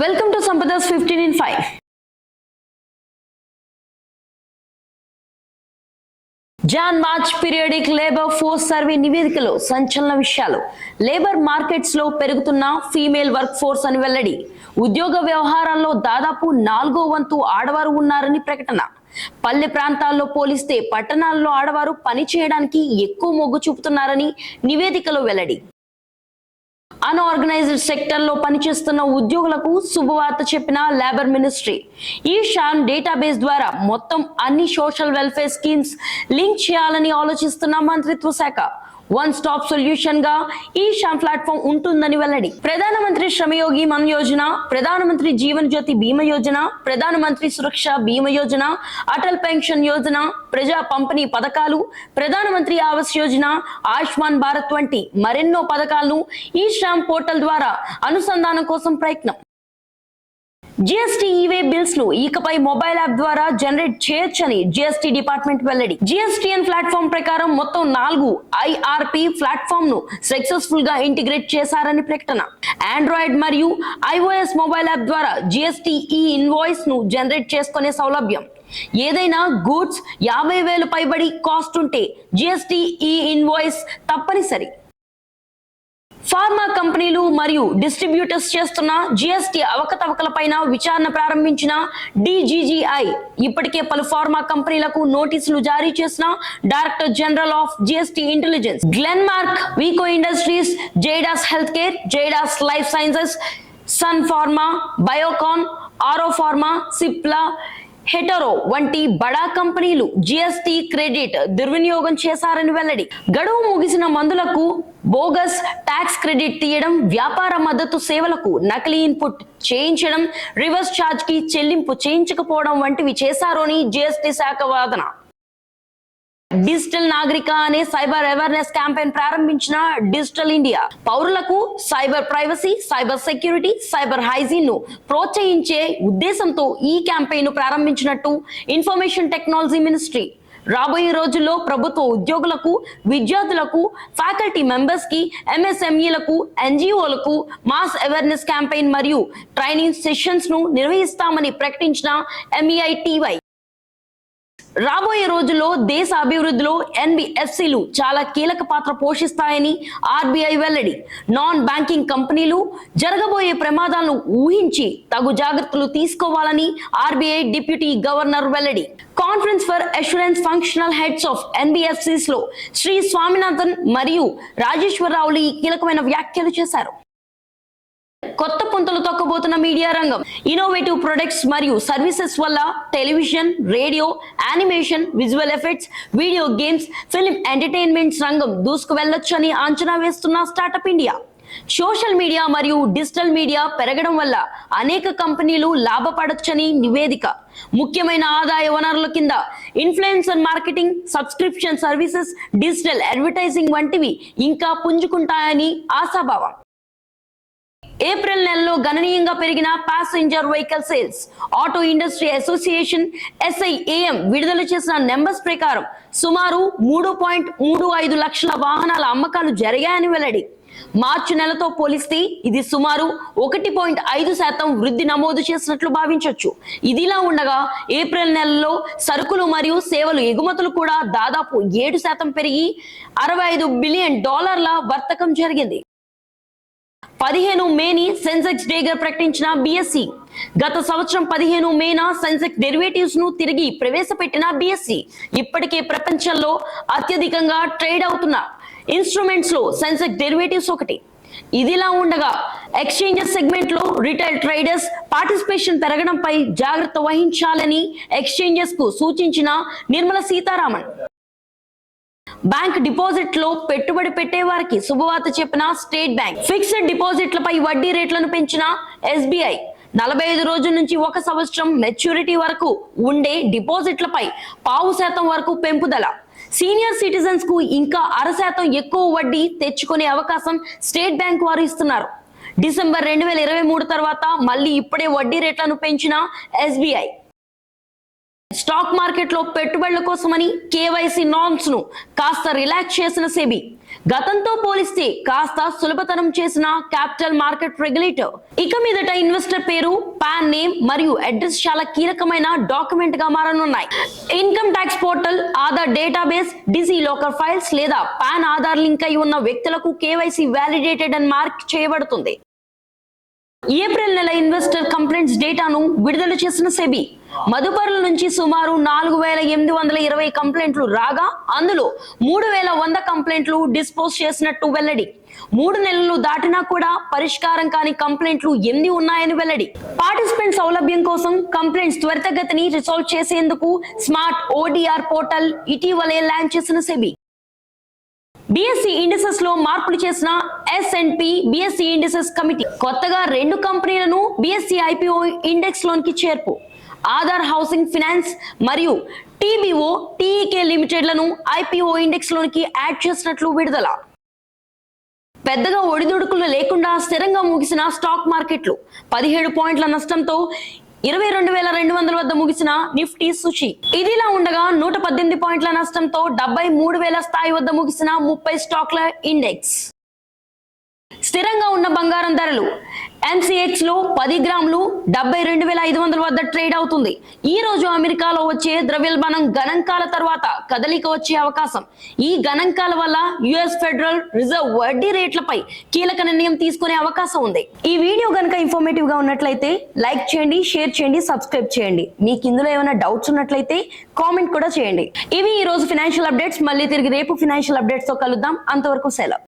Welcome to సంపదస్ fifteen in five Jan March periodic labour force survey నివేదికలో సంచలన విషయాలు. Labour మార్కెట్స్లో పెరుగుతున్న ఫీమేల్ వర్క్ ఫోర్స్ అని వెల్లడి. ఉద్యోగ వ్యవహారాల్లో దాదాపు నాలుగో వంతు ఆడవారు ఉన్నారని ప్రకటన. పల్లె ప్రాంతాల్లో పోలిస్తే పట్టణాల్లో ఆడవారు పని చేయడానికి ఎక్కువ మొగ్గు చూపుతున్నారని నివేదికలో వెల్లడి. అన్ఆర్గనైజ్డ్ సెక్టర్లో పనిచేస్తున్న ఉద్యోగులకు శుభవార్త చెప్పిన లేబర్ మినిస్ట్రీ ఈ షాన్ డేటాబేస్ ద్వారా మొత్తం అన్ని సోషల్ వెల్ఫేర్ స్కీమ్స్ లింక్ చేయాలని ఆలోచిస్తున్న మంత్రిత్వ శాఖ. వన్ స్టాప్ సొల్యూషన్గా ఈ షాన్ ప్లాట్ఫామ్ ఉంటుందని వెల్లడి. ప్రధానమంత్రి శ్రమయోగి మన్ యోజన ప్రధానమంత్రి జీవన్ జ్యోతి బీమా యోజన ప్రధానమంత్రి సురక్ష బీమా యోజన అటల్ పెన్షన్ యోజన ప్రజా పంపిణీ పథకాలు ప్రధానమంత్రి ఆవాస్ యోజన ఆయుష్మాన్ భారత్ వంటి మరెన్నో పథకాలను ఈ శ్రామ్ పోర్టల్ ద్వారా అనుసంధానం కోసం ప్రయత్నం. జిఎస్టీ ఈవే బిల్స్ను ఇకపై మొబైల్ యాప్ ద్వారా జనరేట్ చేయొచ్చని జిఎస్టీ డిపార్ట్మెంట్ వెల్లడి. జిఎస్టీఎన్ ప్లాట్ఫామ్ ప్రకారం మొత్తం నాలుగు ఐఆర్పి ప్లాట్ఫామ్ను సక్సెస్ఫుల్గా ఇంటిగ్రేట్ చేశారని ప్రకటన. ఆండ్రాయిడ్ మరియు ఐఓఎస్ మొబైల్ యాప్ ద్వారా జిఎస్టీ ఈ ఇన్వాయిస్ను జనరేట్ చేసుకునే సౌలభ్యం. ఏదైనా గూడ్స్ యాభై వేలు పైబడి కాస్ట్ ఉంటే జిఎస్టీ ఈ ఇన్వాయిస్ తప్పనిసరి. ఫార్మా కంపెనీలు మరియు డిస్ట్రిబ్యూటర్స్ చేస్తున్న జిఎస్టి అవకతవకలపైన విచారణ ప్రారంభించిన డిజిజిఐ ఇప్పటికే పలు ఫార్మా కంపెనీలకు నోటీసులు జారీ చేసిన director general of GST intelligence Glenmark Vicco industries Zydus health care Zydus life sciences Sun Pharma Biocon Auro Pharma Cipla hetero వంటి బడా కంపెనీలు జిఎస్టి క్రెడిట్ దుర్వినియోగం చేశారని వెల్లడి. గడువు ముగిసిన మందులకు బోగస్ ట్యాక్స్ క్రెడిట్ తీయడం వ్యాపార మద్దతు సేవలకు నకిలీ ఇన్పుట్ చేయించడం రివర్స్ ఛార్జ్కి చెల్లింపు చేయించకపోవడం వంటివి చేశారని అని జిఎస్టి శాఖ వాదన. డిజిటల్ నాగరిక అనే సైబర్ అవేర్నెస్ క్యాంపెయిన్ ప్రారంభించిన డిజిటల్ ఇండియా పౌరులకు cyber privacy cyber security cyber హైజీన్ను ప్రోత్సహించే ఉద్దేశంతో ఈ క్యాంపెయిన్ను ప్రారంభించినట్టు ఇన్ఫర్మేషన్ టెక్నాలజీ మినిస్ట్రీ. రాబోయే రోజుల్లో ప్రభుత్వ ఉద్యోగులకు విద్యార్థులకు ఫ్యాకల్టీ మెంబర్స్కి ఎంఎస్ఎంఈలకు ఎన్జిఓలకు మాస్ అవేర్నెస్ క్యాంపెయిన్ మరియు ట్రైనింగ్ సెషన్స్ను నిర్వహిస్తామని ప్రకటించిన ఎంఈఐటివై రాబోయే రోజుల్లో దేశ అభివృద్ధిలో ఎన్బిఎఫ్సిలు చాలా కీలక పాత్ర పోషిస్తాయని ఆర్బీఐ వెల్లడి. నాన్ బ్యాంకింగ్ కంపెనీలు జరగబోయే ప్రమాదాలను ఊహించి తగు జాగ్రత్తలు తీసుకోవాలని ఆర్బీఐ డిప్యూటీ గవర్నర్ వెల్లడి. Conference for assurance functional heads of ఎన్బిఎఫ్సిస్లో Shri Swaminathan మరియు రాజేశ్వరరావులు ఈ కీలకమైన వ్యాఖ్యలు చేశారు. కొత్త పుంతలు తొక్కబోతున్న మీడియా రంగం. ఇన్నోవేటివ్ ప్రొడక్ట్స్ మరియు సర్వీసెస్ వల్ల television radio animation visual effects video games film entertainments రంగం దూసుకు వెళ్ళొచ్చని అంచనా వేస్తున్న స్టార్టప్ ఇండియా సోషల్ మీడియా మరియు డిజిటల్ మీడియా పెరగడం వల్ల అనేక కంపెనీలు లాభపడొచ్చని నివేదిక. ముఖ్యమైన ఆదాయ వనరుల కింద influencer marketing subscription services digital advertising వంటివి ఇంకా పుంజుకుంటాయని ఆశాభావం. ఏప్రిల్ నెలలో గణనీయంగా పెరిగిన passenger vehicle sales auto industry association SIAM విడుదల చేసిన నెంబర్స్ ప్రకారం సుమారు మూడు పాయింట్ మూడు ఐదు లక్షల వాహనాల అమ్మకాలు జరిగాయని వెల్లడి. మార్చి నెలతో పోలిస్తే ఇది సుమారు ఒకటి పాయింట్ ఐదు శాతం వృద్ధి నమోదు చేసినట్లు భావించవచ్చు ఇదిలా ఉండగా ఏప్రిల్ నెలలో సరుకులు మరియు సేవలు ఎగుమతులు కూడా దాదాపు ఏడు శాతం పెరిగి అరవై ఐదు బిలియన్ డాలర్ల వర్తకం జరిగింది. పదిహేను మేని సెన్సెక్స్ డేగా ప్రకటించిన బిఎస్సి. గత సంవత్సరం పదిహేను మేన సెన్సెక్స్ డెరివేటివ్స్ను తిరిగి ప్రవేశపెట్టిన బిఎస్సి. ఇప్పటికే ప్రపంచంలో అత్యధికంగా ట్రేడ్ అవుతున్న ఇన్స్ట్రుమెంట్స్లో సెన్సెక్స్ డెరివేటివ్స్ ఒకటి. ఇదిలా ఉండగా ఎక్స్చేంజెస్ సెగ్మెంట్లో రిటైల్ ట్రేడర్స్ పార్టిసిపేషన్ పెరగడంపై జాగ్రత్త వహించాలని ఎక్స్చేంజెస్కు సూచించిన నిర్మల సీతారామన్. బ్యాంక్ డిపాజిట్లో పెట్టుబడి పెట్టే వారికి శుభవార్త చెప్పిన స్టేట్ బ్యాంక్. ఫిక్స్డ్ డిపాజిట్లపై వడ్డీ రేట్లను పెంచిన ఎస్బీఐ. నలభై ఐదు రోజుల నుంచి ఒక సంవత్సరం మెచ్యూరిటీ వరకు ఉండే డిపాజిట్లపై పావు శాతం వరకు పెంపుదల. సీనియర్ సిటిజన్స్కు ఇంకా అర శాతం ఎక్కువ వడ్డీ తెచ్చుకునే అవకాశం స్టేట్ బ్యాంక్ వారు ఇస్తున్నారు. డిసెంబర్ రెండు వేల ఇరవై మూడు తర్వాత మళ్ళీ ఇప్పుడే వడ్డీ రేట్లను పెంచిన ఎస్బీఐ. స్టాక్ మార్కెట్లో పెట్టుబడుల కోసమని కేవైసీ నార్మ్స్ను కాస్త రిలాక్స్ చేసిన సెబీ. గతంతో పోలిస్తే కాస్త సులభతరం చేసిన క్యాపిటల్ మార్కెట్ రెగ్యులేటర్. ఇక మీదట ఇన్వెస్టర్ పేరు పాన్ నేమ్ మరియు అడ్రస్ చాలా కీలకమైన డాక్యుమెంట్గా మారనున్నాయి. Income tax portal Aadhaar database DigiLocker files లేదా పాన్ ఆధార్ లింక్ అయి ఉన్న వ్యక్తులకు కేవైసీ వ్యాలిడేటెడ్ అని మార్క్ చేయబడుతుంది. ఏప్రిల్ నెల ఇన్వెస్టర్ కంప్లైంట్స్ డేటాను విడుదల చేసిన సెబీ. మదుపరుల నుంచి సుమారు నాలుగు వేల ఎనిమిది వందల ఇరవై కంప్లైంట్లు రాగా అందులో మూడు వేల వంద కంప్లైంట్లు డిస్పోజ్ చేసినట్టు వెల్లడి. మూడు నెలలు దాటినా కూడా పరిష్కారం కాని కంప్లైంట్లు ఎన్ని ఉన్నాయని వెల్లడి. పార్టిసిపెంట్ సౌలభ్యం కోసం కంప్లైంట్స్ త్వరితగతిని రిసాల్వ్ చేసేందుకు స్మార్ట్ ఓడిఆర్ పోర్టల్ ఇటీవలే లాంచ్ చేసిన సెబీ. బిఎస్సి ఇండిసెస్లో మార్పులు చేసిన S and BSE indices committee కొత్తగా రెండు కంపెనీలను బిఎస్సి ఐపీఓ ఇండెక్స్ లోనికి చేర్పు. ఆధార్ హౌసింగ్ ఫినాన్స్ మరియు టీబీఓ టీఈకే లిమిటెడ్లను ఐపీఓ ఇండెక్స్ లోనికి యాడ్ చేసినట్లు విడుదల. పెద్దగా ఒడిదుడుకులు లేకుండా స్థిరంగా ముగిసిన స్టాక్ మార్కెట్లు పదిహేడు పాయింట్ల నష్టంతో ఇరవై రెండు వేల రెండు వందల వద్ద ముగిసిన నిఫ్టీ సుషి ఇదిలా ఉండగా నూట పద్దెనిమిది పాయింట్ల నష్టంతో డెబ్బై మూడు వేల స్థాయి వద్ద ముగిసిన ముప్పై స్టాక్ల ఇండెక్స్. స్థిరంగా ఉన్న బంగారం ధరలు. ఎన్సీహెచ్లో పది గ్రాములు డెబ్బై రెండు వేల ఐదు వందల వద్ద ట్రేడ్ అవుతుంది. ఈ రోజు అమెరికాలో వచ్చే ద్రవ్యోల్బణం గణాంకాల తర్వాత కదలిక వచ్చే అవకాశం. ఈ గణాంకాల వల్ల యుఎస్ ఫెడరల్ రిజర్వ్ వడ్డీ రేట్లపై కీలక నిర్ణయం తీసుకునే అవకాశం ఉంది. ఈ వీడియో గనక ఇన్ఫర్మేటివ్గా ఉన్నట్లయితే లైక్ చేయండి షేర్ చేయండి సబ్స్క్రైబ్ చేయండి. మీకు ఇందులో ఏమైనా డౌట్స్ ఉన్నట్లయితే కామెంట్ కూడా చేయండి. ఇవి ఈ రోజు ఫినాన్షియల్ అప్డేట్స్ మళ్ళీ తిరిగి రేపు ఫినాన్షియల్ అప్డేట్స్తో కలుద్దాం. అంతవరకు సెలవు.